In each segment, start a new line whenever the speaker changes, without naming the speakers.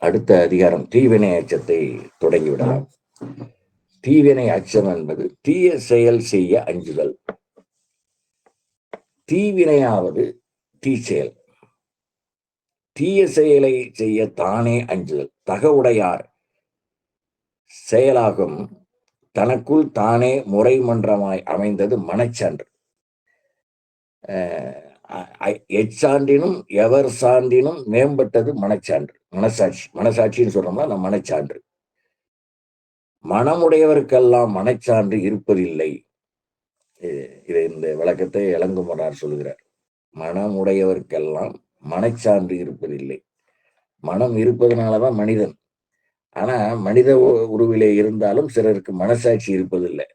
அடுத்த அதிகாரம் தீவினை அச்சத்தை தொடங்கிவிடலாம். தீவினை அச்சம் என்பது தீய செயல் செய்ய அஞ்சுதல். தீவினையாவது தீச்செயல் தீய செயலை செய்ய தானே அஞ்சுதல். தகவுடையார் செயலாகும். தனக்குள் தானே முறைமன்றமாய் அமைந்தது மனச்சான்று. எச்சான்றினும் எவர் சான்றினும் மேம்பட்டது மனச்சான்று. மனசாட்சி மனசாட்சின்னு சொல்றோம்னா நம்ம மனச்சான்று. மனமுடையவருக்கெல்லாம் மனச்சான்று இருப்பதில்லை. இது இந்த விளக்கத்தை இளங்குமரார் சொல்லுகிறார். மனமுடையவருக்கெல்லாம் மனச்சான்று இருப்பதில்லை. மனம் இருப்பதனாலதான் மனிதன். ஆனா மனித உருவிலே இருந்தாலும் சிலருக்கு மனசாட்சி இருப்பதில்லை.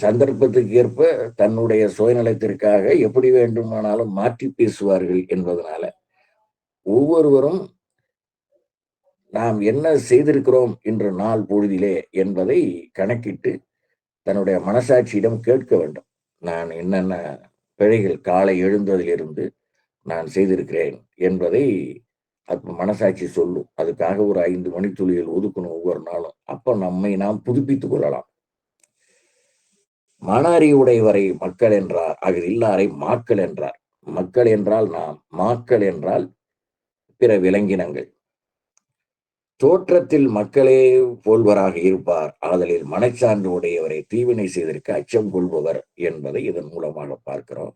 சந்தர்ப்பத்துக்கு ஏற்ப தன்னுடைய சுயநலத்திற்காக எப்படி வேண்டுமானாலும் மாற்றி பேசுவார்கள் என்பதனால ஒவ்வொருவரும் நாம் என்ன செய்திருக்கிறோம் இன்று நாள் பொழுதிலே என்பதை கணக்கிட்டு தன்னுடைய மனசாட்சியிடம் கேட்க வேண்டும். நான் என்னென்ன பிழைகள் காலை எழுந்ததிலிருந்து நான் செய்திருக்கிறேன் என்பதை அப்ப மனசாட்சி சொல்லும். அதுக்காக ஒரு ஐந்து மணித்துளிகள் ஒதுக்கணும் ஒவ்வொரு நாளும். அப்போ நம்மை நாம் புதுப்பித்துக் கொள்ளலாம். மன அறிவுடையவரை மக்கள் என்றார். அது இல்லாரை மாக்கள் என்றார். மக்கள் என்றால் நாம் மாக்கள் என்றால் பிற விலங்கினங்கள். தோற்றத்தில் மக்களே போல்வராக இருப்பார். ஆதலில் மனச்சான்று உடையவரை தீவினை செய்ததற்கு அச்சம் கொள்பவர் என்பதை இதன் மூலமாக பார்க்கிறோம்.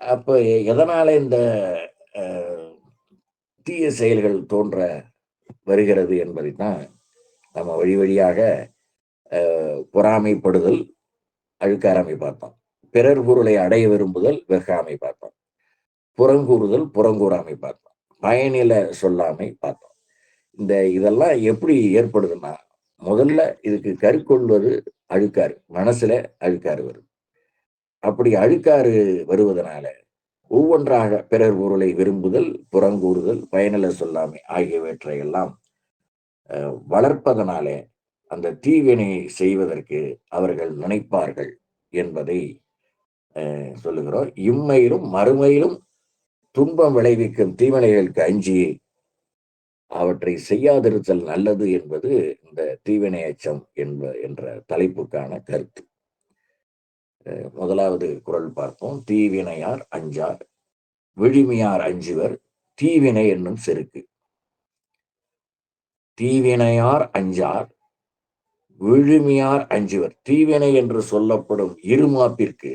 அப்ப எதனால இந்த தீய செயல்கள் தோன்ற வருகிறது என்பதை தான் நம்ம வழி வழியாக பொறாமைப்படுதல் அழுக்காராமை பார்ப்பான். பிறர் பொருளை அடைய விரும்புதல் வெகாமை பார்ப்பான். புறங்கூறுதல் புறங்கூறாமை பார்ப்பான். பயனில சொல்லாமை பார்ப்பான். இந்த இதெல்லாம் எப்படி ஏற்படுதுன்னா முதல்ல இதுக்கு கருக்கொள்வது அழுக்காறு மனசுல அழுக்காறு வருது அப்படி அழுக்காறு வருவதனால ஒவ்வொன்றாக பிறர் பொருளை விரும்புதல் புறங்கூறுதல் பயனில சொல்லாமை ஆகியவற்றை எல்லாம் வளர்ப்பதனாலே அந்த தீவினை செய்வதற்கு அவர்கள் நினைப்பார்கள். என்பதை சொல்லுகிறோம். இம்மையிலும் மறுமையிலும் துன்பம் விளைவிக்கும் தீவினைகளுக்கு அஞ்சி அவற்றை செய்யாதிருத்தல் நல்லது என்பது இந்த தீவினை அச்சம் என்ப என்ற தலைப்புக்கான கருத்து. முதலாவது குரல் பார்ப்போம். தீவினையார் அஞ்சார் விழுமையார் அஞ்சுவர் தீவினை என்னும் செருக்கு. தீவினையார் அஞ்சார் விழுமியார் அஞ்சுவர். தீவினை என்று சொல்லப்படும் இருமாப்பிற்கு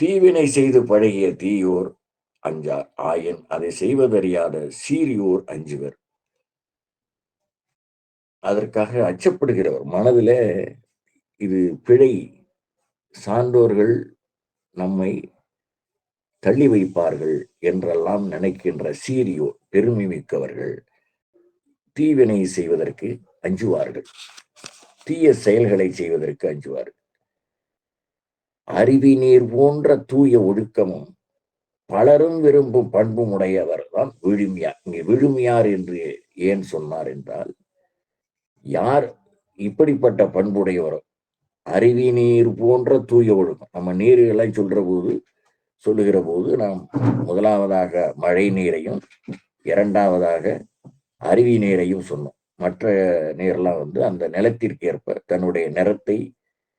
தீவினை செய்து பழகிய தீயோர் அஞ்சார். ஆயன் அதை செய்வதறியாத சீரியோர் அஞ்சுவர். அதற்காக அச்சப்படுகிறவர். மனதில இது பிழை. சான்றோர்கள் நம்மை தள்ளி வைப்பார்கள் என்றெல்லாம் நினைக்கின்ற சீரியோர் பெருமை மிக்கவர்கள் தீவினை செய்வதற்கு அஞ்சுவார்கள். தீய செயல்களை செய்வதற்கு அஞ்சுவார்கள். அருவி நீர் போன்ற தூய ஒழுக்கமும் பலரும் விரும்பும் பண்பும் உடையவர் தான் விழுமியார் இங்கே விழுமியார் என்று ஏன் சொன்னார் என்றால் யார் இப்படிப்பட்ட பண்புடையவரோ அருவி நீர் போன்ற தூய ஒழுக்கம் நம்ம நீர்களை சொல்ற போது சொல்லுகிற போது நாம் முதலாவதாக மழை நீரையும் இரண்டாவதாக அருவி நீரையும் சொன்னோம். மற்ற நேரெல்லாம் வந்து அந்த நிலத்திற்கு ஏற்ப தன்னுடைய நிறத்தை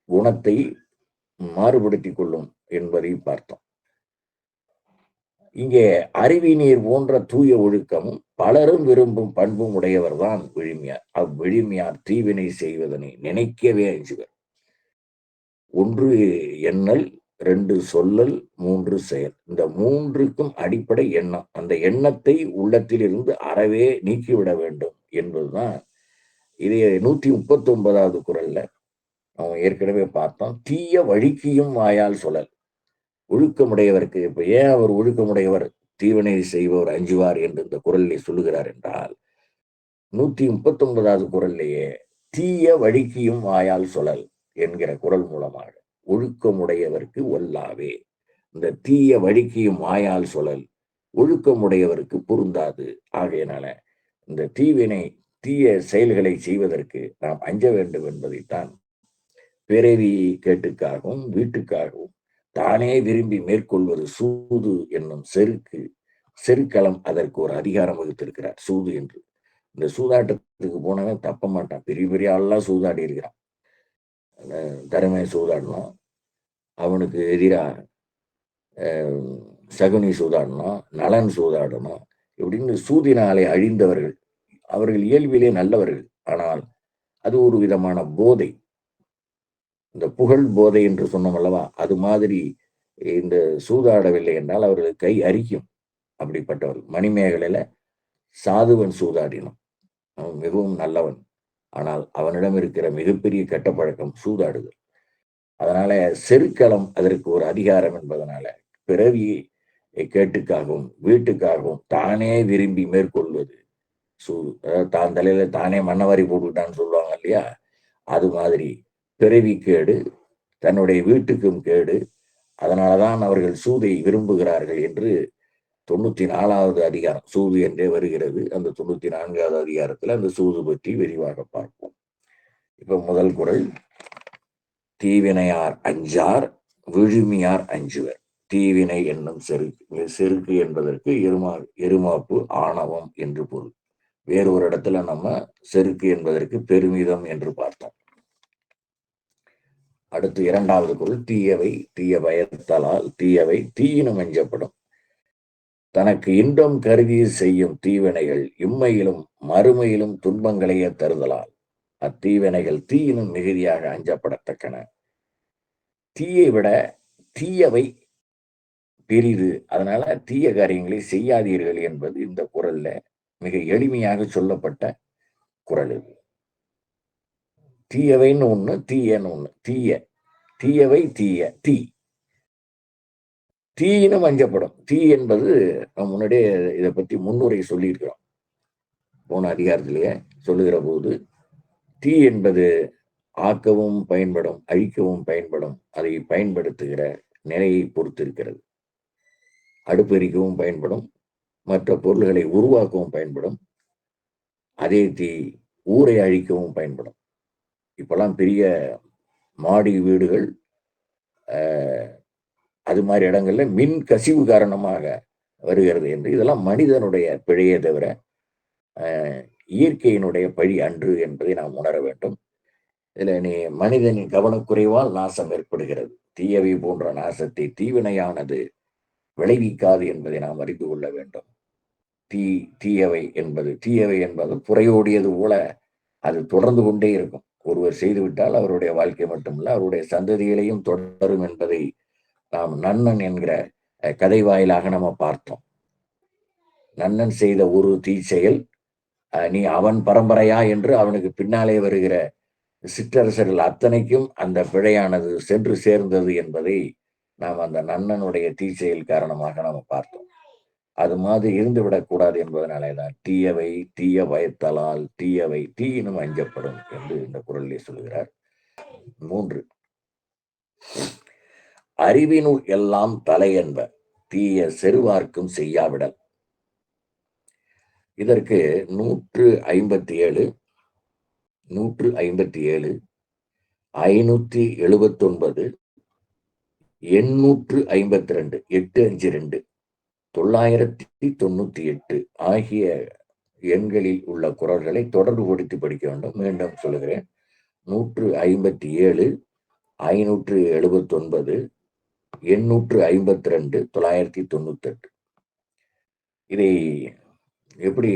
குணத்தை மாறுபடுத்தி கொள்ளும் என்பதை பார்த்தோம். இங்கே அருவி நீர் போன்ற தூய ஒழுக்கமும் பலரும் விரும்பும் பண்பும் உடையவர் தான் விழுமியார். அவ்விழுமியார் தீவினை செய்வதனை நினைக்கவே அஞ்சுவர். ஒன்று எண்ணல் ரெண்டு சொல்லல் மூன்று செயல். இந்த மூன்றுக்கும் அடிப்படை எண்ணம். அந்த எண்ணத்தை உள்ளத்தில் இருந்து அறவே நீக்கிவிட வேண்டும். என்பதுதான் இது நூத்தி முப்பத்தி ஒன்பதாவது குரல்ல அவன் ஏற்கனவே பார்த்தோம். தீய வழிக்கியும் வாயால் சொல்லல். ஒழுக்கமுடையவருக்கு இப்ப ஏன் அவர் ஒழுக்கமுடையவர்? தீவனை செய்பவர் அஞ்சுவார் என்று இந்த குரலில் சொல்லுகிறார் என்றால் நூத்தி முப்பத்தி ஒன்பதாவது குரல்லையே தீய வழிக்கியும் வாயால் சொல்லல் என்கிற குரல் மூலமாக ஒழுக்கமுடையவருக்கு ஒல்லாவே. இந்த தீய வழிக்கியும் வாயால் சொல்லல் ஒழுக்கமுடையவருக்கு பொருந்தாது. ஆகையினால இந்த தீவினை தீய செயல்களை செய்வதற்கு நாம் அஞ்ச வேண்டும் என்பதைத்தான் பிறவி கேட்டுக்காகவும் வீட்டுக்காகவும் தானே விரும்பி மேற்கொள்வது சூது என்னும் செருக்கு செருக்களம் அதற்கு ஒரு அதிகாரம் வகுத்திருக்கிறார். சூது என்று. இந்த சூதாட்டத்துக்கு போனவன் தப்ப மாட்டான். பெரிய பெரிய ஆள்லாம் சூதாடி இருக்கிறான். திறமை சூதாடணும் அவனுக்கு எதிராக சகுனி சூதாடணும் நலன் சூதாடணும் இப்படின்னு சூதினாலே அழிந்தவர்கள். அவர்கள் இயல்பிலே நல்லவர்கள். ஆனால் அது ஒரு விதமான போதை. இந்த புகழ் போதை என்று சொன்னோம் அல்லவா? அது மாதிரி இந்த சூதாடவில்லை என்றால் அவர்களுக்கு கை அரிக்கும். அப்படிப்பட்டவர்கள். மணிமேகலையில சாதுவன் சூதாடினான். அவன் மிகவும் நல்லவன். ஆனால் அவனிடம் இருக்கிற மிகப்பெரிய கெட்ட பழக்கம் சூதாடுதல். அதனால செருக்களம் அதற்கு ஒரு அதிகாரம் என்பதனால பிறவி கேட்டுக்காகவும் வீட்டுக்காகவும் தானே விரும்பி மேற்கொள்வது. சூ தான் தலையில தானே மண்ணவாரி போட்டுக்கிட்டான்னு சொல்லுவாங்க இல்லையா? அது மாதிரி பிறவி கேடு தன்னுடைய வீட்டுக்கும் கேடு. அதனாலதான் அவர்கள் சூதை விரும்புகிறார்கள் என்று தொண்ணூத்தி நாலாவது அதிகாரம் சூது என்றே வருகிறது. அந்த தொண்ணூத்தி நான்காவது அதிகாரத்துல அந்த சூது பற்றி விரிவாக பார்ப்போம். இப்ப முதல் குரல் தீவினையார் அஞ்சார் விழுமியார் அஞ்சுவர். தீவினை என்னும் செருக்கு செருக்கு என்பதற்கு எருமா எருமாப்பு ஆணவம் என்று பொருள். வேறு ஒரு இடத்துல நம்ம செருக்கு என்பதற்கு பெருமிதம் என்று பார்த்தோம். அடுத்து இரண்டாவது குரல் தீயவை தீய பயத்தலால் தீயவை தீயினும் எஞ்சப்படும் தனக்கு இன்பம் கருதி செய்யும் தீவினைகள் இம்மையிலும் மறுமையிலும் துன்பங்களையே தருதலால் அத்தீவினைகள் தீயினும் மிகுதியாக அஞ்சப்படத்தக்கன. தீயை விட தீயவை பெரிது. அதனால தீய காரியங்களை செய்யாதீர்கள் என்பது இந்த குரல்ல மிக எளிமையாக சொல்லப்பட்ட குரல் இது. தீயவைன்னு ஒண்ணு தீயன்னு ஒண்ணு. தீய. தீயவை தீய. தீ. தீயினும் மஞ்சப்படும். தீ என்பது நம்ம முன்னாடியே இதை பத்தி முன்னுரை சொல்லியிருக்கிறோம். போன அதிகாரத்திலேயே சொல்லுகிற போது தீ என்பது ஆக்கவும் பயன்படும் அழிக்கவும் பயன்படும் அதை பயன்படுத்துகிற நிலையை அடுப்பு அடுப்பெரிக்கவும் பயன்படும். மற்ற பொருள்களை உருவாக்கவும் பயன்படும். அதே தீ ஊரை அழிக்கவும் பயன்படும். இப்பெல்லாம் பெரிய மாடி வீடுகள் அது மாதிரி இடங்கள்ல மின் கசிவு காரணமாக வருகிறது என்று இதெல்லாம் மனிதனுடைய பிழையே தவிர இயற்கையினுடைய பழி அன்று என்பதை நாம் உணர வேண்டும். இதில் நீ மனிதனின் கவனக்குறைவால் நாசம் ஏற்படுகிறது. தீயவை போன்ற நாசத்தை தீவினையானது விளைவிக்காது என்பதை நாம் அறிந்து கொள்ள வேண்டும். தீ தீயவை என்பது தீயவை என்பது புறையோடியது போல அது தொடர்ந்து கொண்டே இருக்கும். ஒருவர் செய்துவிட்டால் அவருடைய வாழ்க்கை மட்டுமல்ல அவருடைய சந்ததிகளையும் தொடரும் என்பதை நாம் நன்னன் என்கிற கதை வாயிலாக நம்ம பார்த்தோம். நன்னன் செய்த ஒரு தீ செயல் நீ அவன் பரம்பரையா என்று அவனுக்கு பின்னாலே வருகிற சிற்றரசர்கள் அத்தனைக்கும் அந்த பிழையானது சென்று சேர்ந்தது என்பதை நாம் அந்த நன்னனுடைய தீ செயல் காரணமாக நாம் பார்த்தோம். அது மாதிரி இருந்து விடக்கூடாது என்பதனாலே தான் தீயவை தீய பயத்தலால் தீயவை தீயினும் அஞ்சப்படும் என்று இந்த குரலிலே சொல்கிறார். மூன்று. அறிவினுள் எல்லாம் தலை என்ப தீய செருவார்க்கும் செய்யாவிடல். இதற்கு நூற்று ஐம்பத்தி ஏழு நூற்று ஐம்பத்தி ஏழு ஐநூத்தி எழுபத்தொன்பது எண்ணூற்று ஐம்பத்தி ரெண்டு எட்டு அஞ்சு ரெண்டு தொள்ளாயிரத்தி தொண்ணூத்தி எட்டு ஆகிய எண்களில் உள்ள குரல்களை தொடர்புபடுத்தி படிக்க வேண்டும். மீண்டும் சொல்லுகிறேன். நூற்று ஐம்பத்தி ஏழு ஐநூற்று எழுபத்தி ஒன்பது எண்ணூற்று ஐம்பத்தி ரெண்டு தொள்ளாயிரத்தி தொண்ணூத்தெட்டு. இதை எப்படி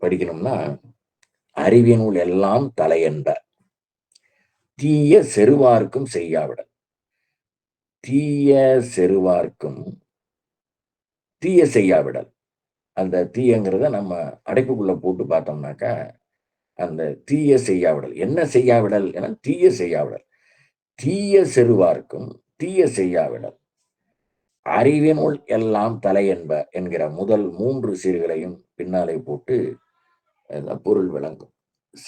படிக்கணும்னா அறிவினுள் எல்லாம் தலையென்ற தீய செருவார்க்கும் செய்யாவிட தீய செருவார்க்கும். தீய செய்யாவிடல். அந்த தீயங்கிறத நம்ம அடைப்புக்குள்ள போட்டு பார்த்தோம்னாக்கா அந்த தீய செய்யாவிடல். என்ன செய்யாவிடல் என தீய செய்யாவிடல். தீய செருவார்க்கும் தீய செய்யாவிடல். அறிவினுள் எல்லாம் தலை என்ப என்கிற முதல் மூன்று சீர்களையும் பின்னாலே போட்டு பொருள் விளங்கும்.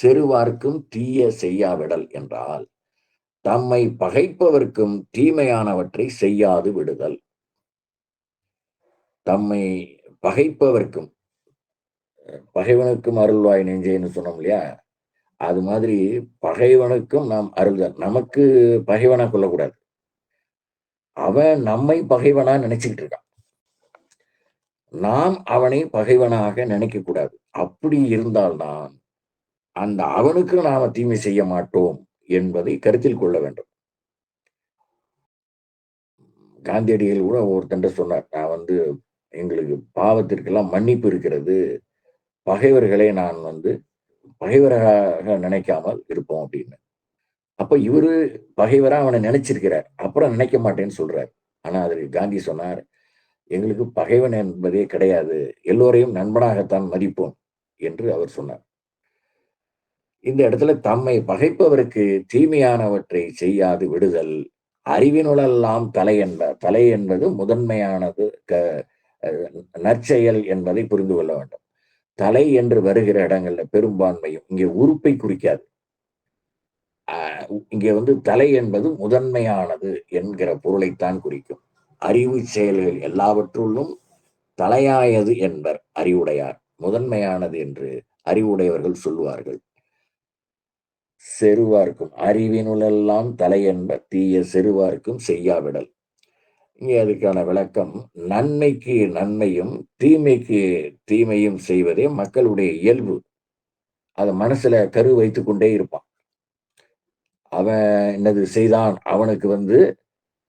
செருவார்க்கும் தீய செய்யாவிடல் என்றால் தம்மை பகைப்பவர்க்கும் தீமையானவற்றை செய்யாது விடுதல். தம்மை பகைப்பவர்க்கும் பகைவனுக்கும் அருள்வாய் நெஞ்சேன்னு சொன்னோம் இல்லையா? அது மாதிரி பகைவனுக்கும் நாம் அருள்தல். நமக்கு பகைவனா கொள்ளக்கூடாது அவன் நம்மை பகைவனா நினைச்சுக்கிட்டு இருக்கான். நாம் அவனை பகைவனாக நினைக்க கூடாது அப்படி இருந்தால்தான் அந்த அவனுக்கு நாம தீமை செய்ய மாட்டோம். என்பதை கருத்தில் கொள்ள வேண்டும். காந்தியடிகள் கூட ஒருத்தண்ட சொன்னார் நான் வந்து எங்களுக்கு பாவத்திற்கெல்லாம் மன்னிப்பு இருக்கிறது. பகைவர்களை நான் வந்து பகைவராக நினைக்காமல் இருப்போம் அப்படின்னு. அப்ப இவரு பகைவரா அவனை நினைச்சிருக்கிறார். அப்புறம் நினைக்க மாட்டேன்னு சொல்றார். ஆனா அதற்கு காந்தி சொன்னார் எங்களுக்கு பகைவன் என்பதே கிடையாது. எல்லோரையும் நண்பனாகத்தான் மதிப்போம் என்று அவர் சொன்னார். இந்த இடத்துல தம்மை பகைப்பவருக்கு தீமையானவற்றை செய்யாது விடுதல். அறிவினுளெல்லாம் தலை என்ப தலை என்பது முதன்மையானது க நற்செயல் என்பதை புரிந்து கொள்ள வேண்டும். தலை என்று வருகிற இடங்கள்ல பெரும்பான்மையும் இங்கே உறுப்பை குறிக்காது. இங்கே வந்து தலை என்பது முதன்மையானது என்கிற பொருளைத்தான் குறிக்கும். அறிவு செயல்கள் எல்லாவற்றுள்ளும் தலையாயது என்பர் அறிவுடையார். முதன்மையானது என்று அறிவுடையவர்கள் சொல்லுவார்கள். செருவார்க்கும் அறிவினுளெல்லாம் தலையென்ப தீய செருவார்க்கும் செய்யாவிடல். இங்கே அதுக்கான விளக்கம் நன்மைக்கு நன்மையும் தீமைக்கு தீமையும் செய்வதே மக்களுடைய இயல்பு. அதை மனசுல கரு வைத்து கொண்டே இருப்பான். அவன் என்னது செய்தான் அவனுக்கு வந்து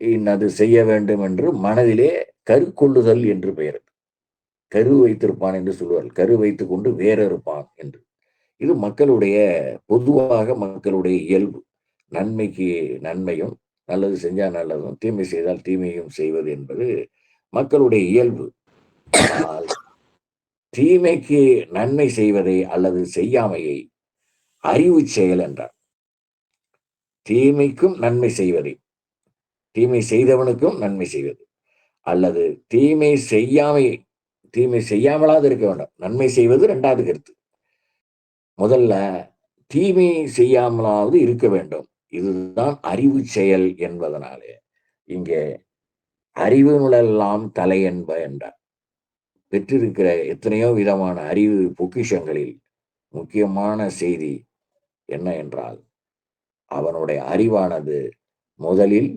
இன்னது செய்ய வேண்டும் என்று மனதிலே கரு கொள்ளுதல் என்று பெயர். கரு வைத்திருப்பான் என்று சொல்லுவார் கரு வைத்துக்கொண்டு வேற இருப்பான் என்று. இது மக்களுடைய பொதுவாக மக்களுடைய இயல்பு. நன்மைக்கு நன்மையும் நல்லது செஞ்சால் நல்லதும் தீமை செய்தால் தீமையும் செய்வது என்பது மக்களுடைய இயல்பு. ஆனால் தீமைக்கு நன்மை செய்வதை அல்லது செய்யாமையை அறிவு செயல் என்றார். தீமைக்கும் நன்மை செய்வதை. தீமை செய்தவனுக்கும் நன்மை செய்வது. அல்லது தீமை செய்யாமை தீமை செய்யாமலாது இருக்க வேண்டும். நன்மை செய்வது ரெண்டாவது கருத்து. முதல்ல தீமை செய்யாமலாவது இருக்க வேண்டும். இதுதான் அறிவு செயல் என்பதனாலே. இங்கே அறிவுனுடெல்லாம் தலை என்ப என்றார். பெற்றிருக்கிற எத்தனையோ விதமான அறிவு பொக்கிஷங்களில் முக்கியமான செய்தி என்ன என்றால் அவனுடைய அறிவானது முதலில்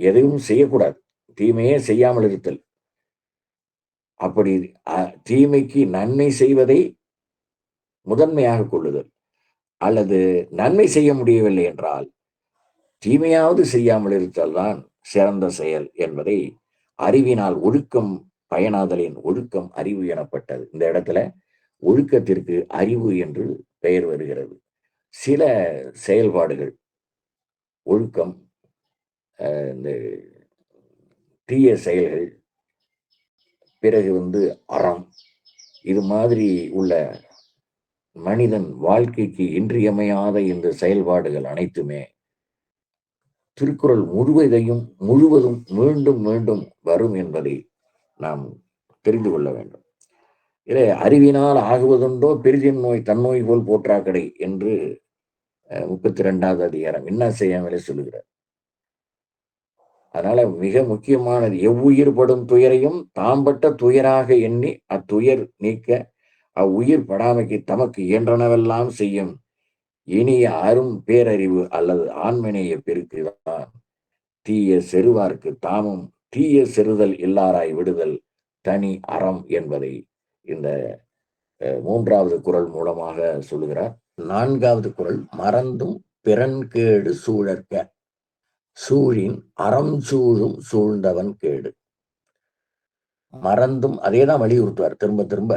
எதையும் செய்யக்கூடாது. தீமையே செய்யாமல் இருத்தல். அப்படி தீமைக்கு நன்மை செய்வதை முதன்மையாக கொள்ளுதல். அல்லது நன்மை செய்ய முடியவில்லை என்றால் தீமையாவது செய்யாமல் இருத்தல்தான் சிறந்த செயல் என்பதை அறிவினால் ஒழுக்கம் பயனாதலின் ஒழுக்கம் அறிவு எனப்பட்டது. இந்த இடத்துல ஒழுக்கத்திற்கு அறிவு என்று பெயர் வருகிறது. சில செயல்பாடுகள் ஒழுக்கம் இந்த தீய செயல்கள் பிறகு வந்து அறம் இது மாதிரி உள்ள மனிதன் வாழ்க்கைக்கு இன்றியமையாத இந்த செயல்பாடுகள் அனைத்துமே திருக்குறள் முழுவதையும் முழுவதும் மீண்டும் மீண்டும் வரும் என்பதை நாம் தெரிந்து கொள்ள வேண்டும். இதை அறிவினால் ஆகுவதுண்டோ பெரிதின் நோய் தன்னோய் போல் போற்றாக்கடை என்று முப்பத்தி ரெண்டாவது அதிகாரம் என்ன செய்யாமலே சொல்லுகிறார். அதனால மிக முக்கியமானது எவ்வுயிர் படும் துயரையும் தாம்பட்ட துயராக எண்ணி அத்துயர் நீக்க அவ்வுயிர் படாமைக்கு தமக்கு இயன்றனவெல்லாம் செய்யும் இனிய அரும் பேரறிவு அல்லது ஆண்மனேய பெருக்குதான். தீய செருவார்க்கு தாமும் தீய செருதல் இல்லாராய் விடுதல் தனி அறம் என்பதை இந்த மூன்றாவது குரல் மூலமாக சொல்லுகிறார். நான்காவது குரல் மறந்தும் பிறன்கேடு சூழற்க. சூழின் அறம் சூழும் சூழ்ந்தவன் கேடு. மறந்தும் அதேதான் வலியுறுத்துவார். திரும்ப திரும்ப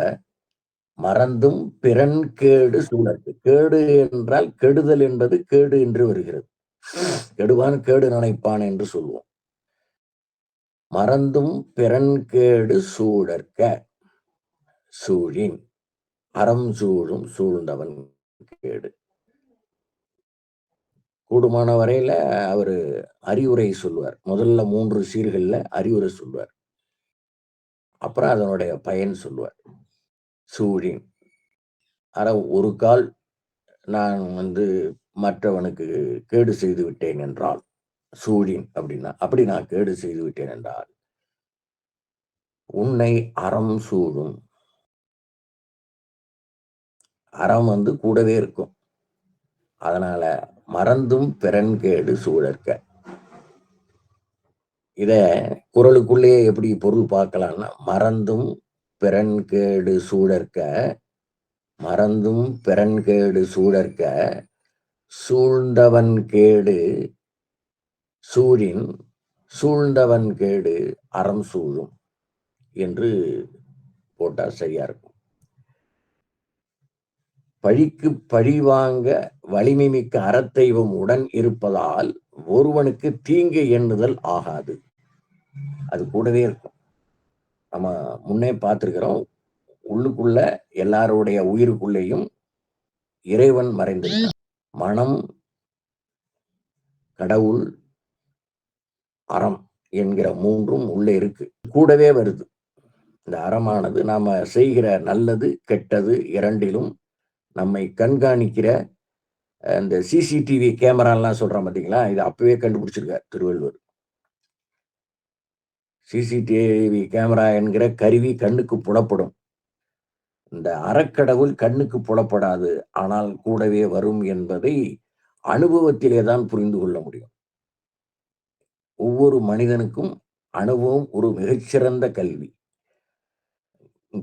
மறந்தும் பிறன் கேடு சூழற்கு கேடு என்றால் கெடுதல் என்பது கேடு என்று வருகிறது. கெடுவான் கேடு நினைப்பான் என்று சொல்லுவோம் மறந்தும் பிறன் கேடு சூழற்க. சூழின். அறம் சூழும் சூழ்ந்தவன் கேடு. கூடுமான வரையில அவரு அறிவுரை சொல்லுவார். முதல்ல மூன்று சீர்கள்ல அறிவுரை சொல்லுவார். அப்புறம் அதனுடைய பயன் சொல்லுவார். சூழின் அற ஒரு கால் நான் வந்து மற்றவனுக்கு கேடு செய்து விட்டேன் என்றால் சூழின் அப்படின்னா அப்படி நான் கேடு செய்து விட்டேன் என்றால் உன்னை அறம் சூழும். அறம் வந்து கூடவே இருக்கும். அதனால மறந்தும் பிறன் கேடு சூழற்க. இத குரலுக்குள்ளேயே எப்படி பொருள் பார்க்கலாம்னா மறந்தும் பிறன்கேடு சூழற்க மறந்தும் பிறன்கேடு சூழற்க சூழ்ந்தவன் கேடு சூழின் சூழ்ந்தவன் கேடு அறம் சூழும் என்று போட்டால் சரியா இருக்கும். பழிக்கு பழி வாங்க வலிமை மிக்க அறத்தெய்வம் உடன் இருப்பதால் ஒருவனுக்கு தீங்கு எண்ணுதல் ஆகாது. அது கூடவே இருக்கும். நம்ம முன்னே பார்த்திருக்கிறோம். உள்ளுக்குள்ள எல்லாருடைய உயிருக்குள்ளேயும் இறைவன் மறைந்து மனம் கடவுள் அறம் என்கிற மூன்றும் உள்ளே இருக்கு. கூடவே வருது. இந்த அறமானது நாம செய்கிற நல்லது கெட்டது இரண்டிலும் நம்மை கண்காணிக்கிற இந்த சிசிடிவி கேமராலாம் சொல்றான் பார்த்தீங்களா இது அப்பவே கண்டுபிடிச்சிருக்கார் திருவள்ளுவர். சிசிடிவி கேமரா என்கிற கருவி கண்ணுக்கு புலப்படும். இந்த அறக்கடவுள் கண்ணுக்கு புலப்படாது ஆனால் கூடவே வரும் என்பதை அனுபவத்திலே தான் புரிந்து கொள்ள முடியும். ஒவ்வொரு மனிதனுக்கும் அனுபவம் ஒரு மிகச்சிறந்த கல்வி.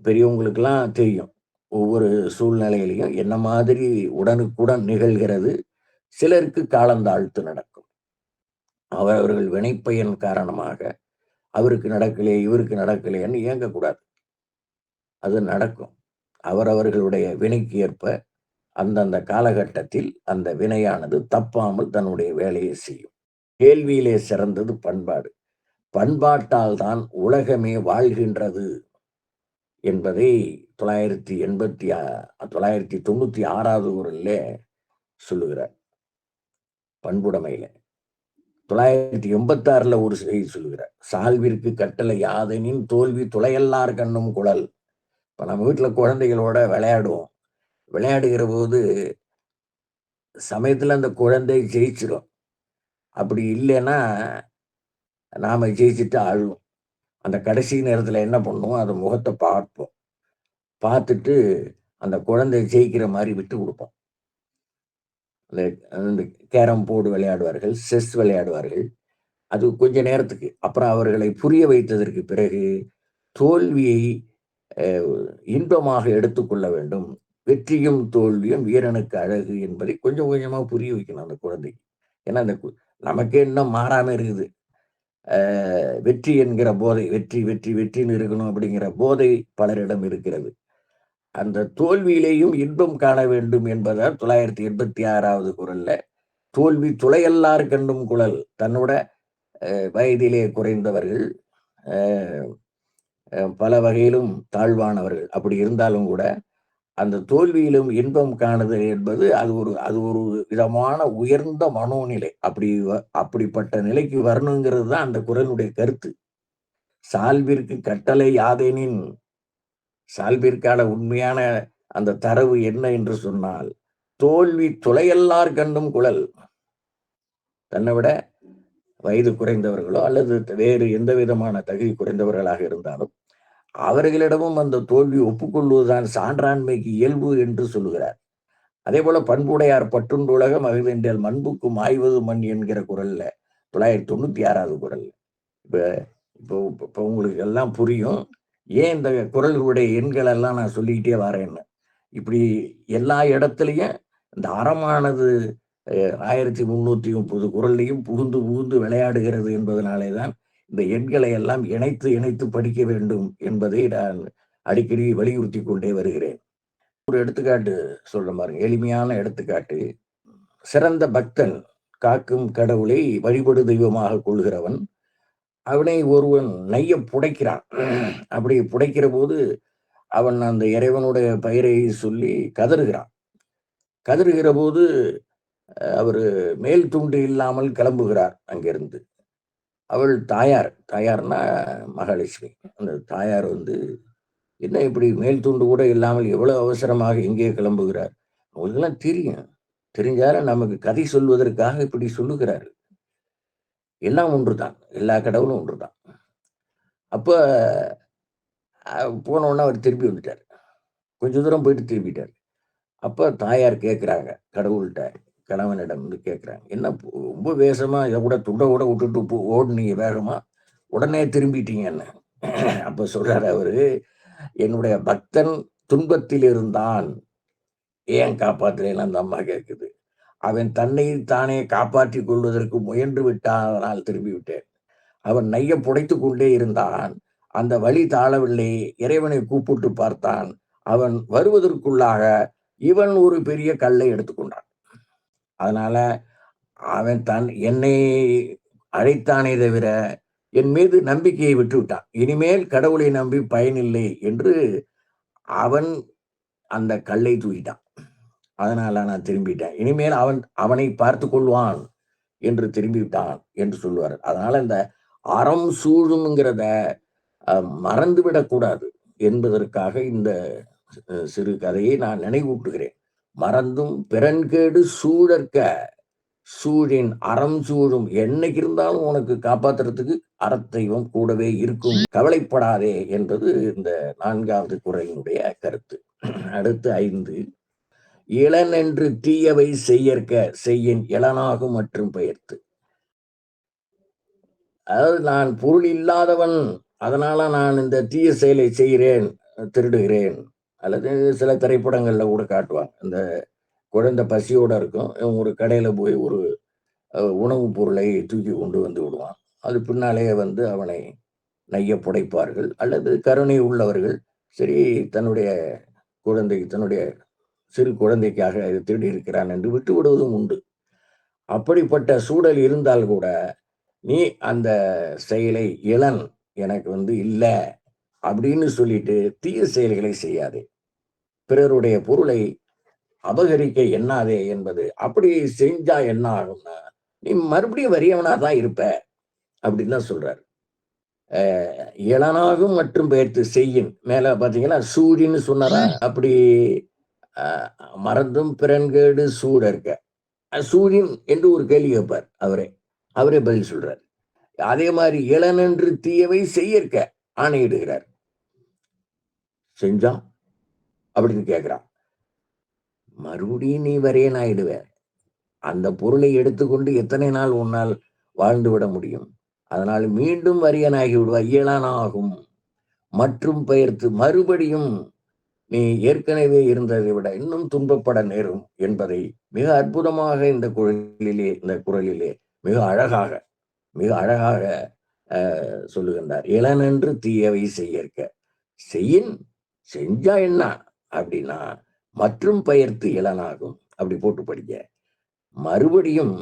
பெரியவங்களுக்கெல்லாம் தெரியும் ஒவ்வொரு சூழ்நிலையிலையும் என்ன மாதிரி உடனுக்குடன் நிகழ்கிறது சிலருக்கு காலந்தாழ்த்து நடக்கும். அவரவர்கள் வினைப்பயன் காரணமாக அவருக்கு நடக்கலையே இவருக்கு நடக்கலையேன்னு இயங்கக்கூடாது. அது நடக்கும். அவரவர்களுடைய வினைக்கு ஏற்ப அந்தந்த காலகட்டத்தில் அந்த வினையானது தப்பாமல் தன்னுடைய வேலையை செய்யும். கேள்வியிலே சிறந்தது பண்பாடு. பண்பாட்டால் தான் உலகமே வாழ்கின்றது என்பதை தொள்ளாயிரத்தி எண்பத்தி தொள்ளாயிரத்தி தொண்ணூற்றி ஆறாவது ஊரில் சொல்லுகிறார் பண்புடைமையில். தொள்ளாயிரத்தி எண்பத்தாறுல ஒரு செய்தி சொல்லுகிறார். சால்விற்கு கட்டளை யாதெனின் தோல்வி துளையல்லார் கண்ணும் குழல். இப்போ நம்ம வீட்டில் குழந்தைகளோட விளையாடுவோம். விளையாடுகிற போது சமயத்தில் அந்த குழந்தை ஜெயிச்சிடும் அப்படி இல்லைன்னா நாம ஜெயிச்சுட்டு அழுவோம் அந்த கடைசி நேரத்தில் என்ன பண்ணுவோம்? அந்த முகத்தை பார்ப்போம். பார்த்துட்டு அந்த குழந்தை ஜெயிக்கிற மாதிரி விட்டு கொடுப்போம். அந்த கேரம் போர்டு விளையாடுவார்கள் செஸ் விளையாடுவார்கள். அது கொஞ்ச நேரத்துக்கு. அப்புறம் அவர்களை புரிய வைத்ததற்கு பிறகு தோல்வியை இன்பமாக எடுத்துக்கொள்ள வேண்டும். வெற்றியும் தோல்வியும் வீரனுக்கு அழகு என்பதை கொஞ்சம் கொஞ்சமாக புரிய வைக்கணும் அந்த குழந்தைக்கு ஏன்னா அந்த நமக்கே இன்னும் மாறாமல் இருக்குது. வெற்றி என்கிற போதை வெற்றி வெற்றி வெற்றின்னு இருக்கணும் அப்படிங்கிற போதை பலரிடம் இருக்கிறது. அந்த தோல்வியிலேயும் இன்பம் காண வேண்டும் என்பதால் தொள்ளாயிரத்தி எண்பத்தி ஆறாவது குரல்ல தோல்வி துளையல்லார் கண்டும் குழல் தன்னோட வயதிலே குறைந்தவர்கள் பல வகையிலும் தாழ்வானவர்கள். அப்படி இருந்தாலும் கூட அந்த தோல்வியிலும் இன்பம் காணுதல் என்பது அது ஒரு அது ஒரு விதமான உயர்ந்த மனோநிலை. அப்படி அப்படிப்பட்ட நிலைக்கு வரணுங்கிறது தான் அந்த குரலுடைய கருத்து. சால்விற்கு கட்டளை யாதேனின் சால்பிற்கான உண்மையான அந்த தரவு என்ன என்று சொன்னால் தோல்வி துளையல்லார் கண்டும் குழல். தன்னை விட வயது குறைந்தவர்களோ அல்லது வேறு எந்த விதமான தகுதி குறைந்தவர்களாக இருந்தாலும் அவர்களிடமும் அந்த தோல்வி ஒப்புக்கொள்வதுதான் சான்றாண்மைக்கு இயல்பு என்று சொல்லுகிறார். அதே போல பண்புடையார் பட்டுண்டுலக மகிழ்ந்தென்றால் மண்புக்கும் ஆய்வது மண் என்கிற குரல்ல தொள்ளாயிரத்தி தொண்ணூத்தி ஆறாவது குரல். இப்ப இப்போ இப்போ உங்களுக்கு எல்லாம் புரியும். ஏன் இந்த குரல்களுடைய எண்கள் எல்லாம் நான் சொல்லிக்கிட்டே வரேன்னு இப்படி எல்லா இடத்துலையும் இந்த அறமானது ஆயிரத்தி முந்நூற்றி முப்பது குரல்லையும் புகுந்து புகுந்து விளையாடுகிறது என்பதனாலே தான் இந்த எண்களை எல்லாம் இணைத்து இணைத்து படிக்க வேண்டும் என்பதை நான் அடிக்கடி வலியுறுத்தி கொண்டே வருகிறேன். ஒரு எடுத்துக்காட்டு சொல்ற பாருங்க. எளிமையான எடுத்துக்காட்டு. சிறந்த பக்தன் காக்கும் கடவுளை வழிபடு தெய்வமாக கொள்கிறவன் அவனை ஒருவன் நைய புடைக்கிறான். அப்படி புடைக்கிற போது அவன் அந்த இறைவனுடைய பெயரை சொல்லி கதறுகிறான். கதறுகிற போது அவர் மேல் துண்டு இல்லாமல் கிளம்புகிறார் அங்கிருந்து. அவள் தாயார் தாயார்னா மகாலட்சுமி. அந்த தாயார் வந்து என்ன இப்படி மேல் துண்டு கூட இல்லாமல் எவ்வளவு அவசரமாக எங்கே கிளம்புகிறார்? அவங்களுக்கெல்லாம் தெரியும். தெரிஞ்சாலும் நமக்கு கதை சொல்வதற்காக இப்படி சொல்லுகிறார். எல்லாம் ஒன்றுதான். எல்லா கடவுளும் ஒன்று தான் அப்போ போனோடனே அவர் திருப்பி வந்துட்டார். கொஞ்சம் தூரம் போயிட்டு திரும்பிட்டார். அப்போ தாயார் கேட்குறாங்க கடவுள்கிட்ட கணவனிடம் வந்து கேட்குறாங்க என்ன ரொம்ப வேஷமாக இதை கூட துண்டை கூட விட்டுட்டு ஓடுனீங்க வேகமாக உடனே திரும்பிட்டீங்கன்னு. அப்போ சொல்றாரு அவர் என்னுடைய பக்தன் துன்பத்தில் இருந்தான் ஏன் காப்பாற்றல அந்த அம்மா கேட்குது அவன் தன்னை தானே காப்பாற்றிக் கொள்வதற்கு முயன்று விட்டான் அதனால் திரும்பி விட்டேன் அவன் நைய புடைத்து கொண்டே இருந்தான். அந்த வழி தாழவில்லை. இறைவனை கூப்பிட்டு பார்த்தான். அவன் வருவதற்குள்ளாக இவன் ஒரு பெரிய கல்லை எடுத்துக்கொண்டான் அதனால அவன் தன் என்னை அழைத்தானே தவிர என் மீது நம்பிக்கையை விட்டு விட்டான் இனிமேல் கடவுளை நம்பி பயனில்லை என்று அவன் அந்த கல்லை தூக்கிட்டான். அதனால நான் திரும்பிட்டேன். இனிமேல் அவன் அவனை பார்த்து கொள்வான் என்று திரும்பிவிட்டான் என்று சொல்லுவார். அதனால இந்த அறம் சூழும்ங்கிறத மறந்து விடக்கூடாது என்பதற்காக இந்த சிறு கதையை நான் நினைவூட்டுகிறேன். மறந்தும் பிறன்கேடு சூழற்க சூழின் அறம் சூழும் என்னைக்கு இருந்தாலும் உனக்கு காப்பாத்துறதுக்கு அறத்தெய்வம் கூடவே இருக்கும். கவலைப்படாதே என்பது இந்த நான்காவது குறையினுடைய கருத்து. அடுத்து ஐந்து. இளன் என்று தீயவை செய்யற்க செய்யின் இளனாகும் மற்றும் பெயர்த்து. அதாவது நான் பொருள் இல்லாதவன் அதனால நான் இந்த தீய செயலை செய்கிறேன் திருடுகிறேன் அல்லது சில திரைப்படங்கள்ல கூட காட்டுவாங்க. இந்த குழந்தை பசியோட இருக்கும் ஒரு கடையில போய் ஒரு உணவுப் பொருளை தூக்கி கொண்டு வந்து விடுவான். அது பின்னாலேயே வந்து அவனை நைய புடைப்பார்கள் அல்லது கருணை உள்ளவர்கள் சரி தன்னுடைய குழந்தை தன்னுடைய சிறு குழந்தைக்காக இதை திருடி இருக்கிறான் என்று விட்டு விடுவதும் உண்டு. அப்படிப்பட்ட சூழல் இருந்தால் கூட நீ அந்த செயலை இளன் எனக்கு வந்து இல்லை அப்படின்னு சொல்லிட்டு தீய செயல்களை செய்யாதே. பிறருடைய பொருளை அபகரிக்க எண்ணாதே என்பது. அப்படி செஞ்சா என்ன ஆகும்னா நீ மறுபடியும் வரியவனா தான் இருப்ப அப்படின்னு தான் சொல்றாரு. இளனாகும் மற்றும் பெயர்த்து செய்யின். மேல பாத்தீங்கன்னா சூரியன்னு சொன்னாரா? அப்படி மறந்தும் பிறன்கேடு சூட இருக்க சூரியன் என்று ஒரு கேள்வி கேட்பார் அவரே. அவரே பதில் சொல்றார். அதே மாதிரி இளனென்று தீயவை செய்யற்க ஆணையிடுகிறார். செஞ்சான் அப்படின்னு கேட்கிறான். மறுபடியும் நீ வரையன் ஆயிடுவேன். அந்த பொருளை எடுத்துக்கொண்டு எத்தனை நாள் உன்னால் வாழ்ந்து விட முடியும்? அதனால் மீண்டும் வரியனாகி விடுவா இயலானாகும். மற்றும் பெயர்த்து மறுபடியும் நீ ஏற்கனவே இருந்ததை விட இன்னும் துன்பப்பட நேரும் என்பதை மிக அற்புதமாக இந்த குரலிலே இந்த குரலிலே மிக அழகாக மிக அழகாக சொல்லுகின்றார். இளனென்று தீயவை செய்யற்க. செய்யின் செஞ்சா என்ன? அப்படின்னா மற்றும் பயிர்த்து இளனாகும். அப்படி போட்டு படிக்க மறுபடியும்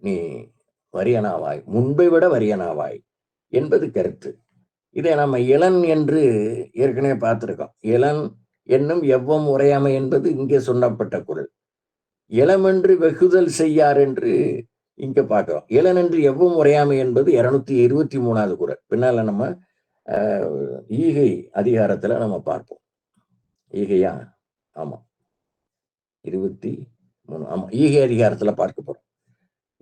நீ வரியனாவாய் முன்பை விட வரியனாவாய் என்பது கருத்து. இதை நம்ம இளன் என்று ஏற்கனவே பார்த்திருக்கோம். இளன் என்னும் எவ்வம் உரையாமை என்பது இங்கே சொன்னப்பட்ட குரல். இளமென்று வெகுதல் செய்யார் என்று இங்க பார்க்கிறோம். இளனென்று எவ்வம் உரையாமை என்பது இருநூத்தி இருபத்தி மூணாவது குரல். பின்னால நம்ம ஈகை அதிகாரத்துல நம்ம பார்ப்போம். ஈகையா? ஆமா. இருபத்தி மூணு ஆமா. ஈகை அதிகாரத்துல பார்க்க போறோம்.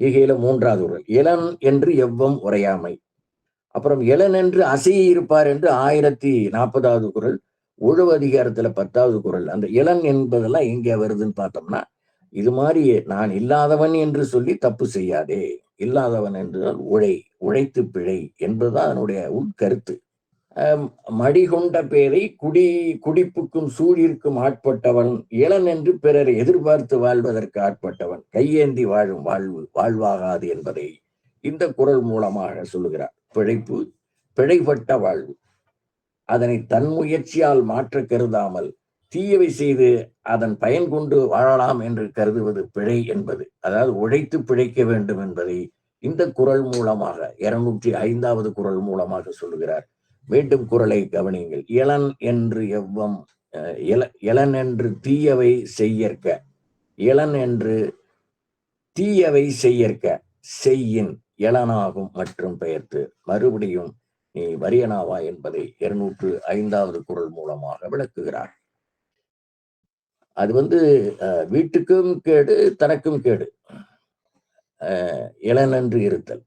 ஈகையில மூன்றாவது குரல். இளன் என்று எவ்வம் உரையாமை. அப்புறம் இளன் என்று அசைய இருப்பார் என்று ஆயிரத்தி நாற்பதாவது குரல் உழவு அதிகாரத்துல பத்தாவது குரல். அந்த இளன் என்பதெல்லாம் எங்கே வருதுன்னு பார்த்தோம்னா இது மாதிரி நான் இல்லாதவன் என்று சொல்லி தப்பு செய்யாதே. இல்லாதவன் என்றால் உழை உழைத்து பிழை என்பதுதான் அதனுடைய உட்கருத்து. மடிகொண்ட பேரை குடி குடிப்புக்கும் சூழிற்கும் ஆட்பட்டவன் இளன் என்று பிறரை எதிர்பார்த்து வாழ்வதற்கு ஆட்பட்டவன் கையேந்தி வாழும் வாழ்வு வாழ்வாகாது என்பதை இந்த குரல் மூலமாக சொல்லுகிறார். பிழைப்பு பிழைப்பட்ட வாழ்வு. அதனை தன் முயற்சியால் மாற்ற கருதாமல் தீயவை செய்து அதன் பயன் கொண்டு வாழலாம் என்று கருதுவது பிழை என்பது. அதாவது உழைத்து பிழைக்க வேண்டும் என்பதை இந்த குரல் மூலமாக இருநூற்றி ஐந்தாவது குரல் மூலமாக சொல்லுகிறார். மீண்டும் குரலை கவனியுங்கள். இளன் என்று எவ்வம் இளன் என்று தீயவை செய்யற்க. இளன் என்று தீயவை செய்யற்க. செய்யின் எலனாகும் மற்றும் பெயர்த்து மறுபடியும் நீ வரியனாவா என்பதை இருநூற்று ஐந்தாவது குரல் மூலமாக விளக்குகிறார். அது வந்து வீட்டுக்கும் கேடு தனக்கும் கேடு. இளநன்று இருத்தல்.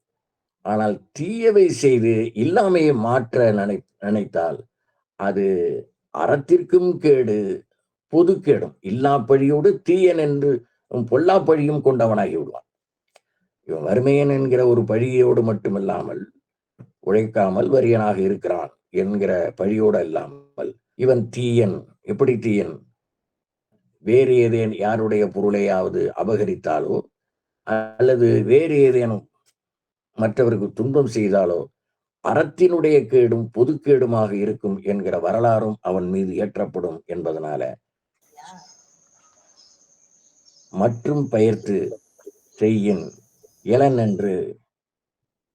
ஆனால் தீயவை செய்து இல்லாமையை மாற்ற நினை நினைத்தால் அது அறத்திற்கும் கேடு பொது கேடும் இல்லா பழியோடு தீயன் என்று பொல்லா பழியும் கொண்டவனாகி விடுவான் இவன் வறுமையன் என்கிற ஒரு பழியோடு மட்டுமில்லாமல் உழைக்காமல் வரியனாக இருக்கிறான் என்கிற பழியோடு இல்லாமல் இவன் தீயன். எப்படி தீயன்? வேறு ஏதேன் யாருடைய பொருளையாவது அபகரித்தாலோ அல்லது வேறு ஏதேனும் மற்றவருக்கு துன்பம் செய்தாலோ அறத்தினுடைய கேடும் பொதுக்கேடுமாக இருக்கும் என்கிற வரலாறும் அவன் மீது ஏற்றப்படும் என்பதனால மற்றும் பெயர்த்து செய்யின். இளன் என்று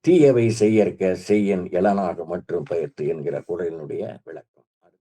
தீயவை செய்யற்க செய்யன் இளனாக மற்றும் பயிற்சி என்கிற குரலினுடைய விளக்கம்.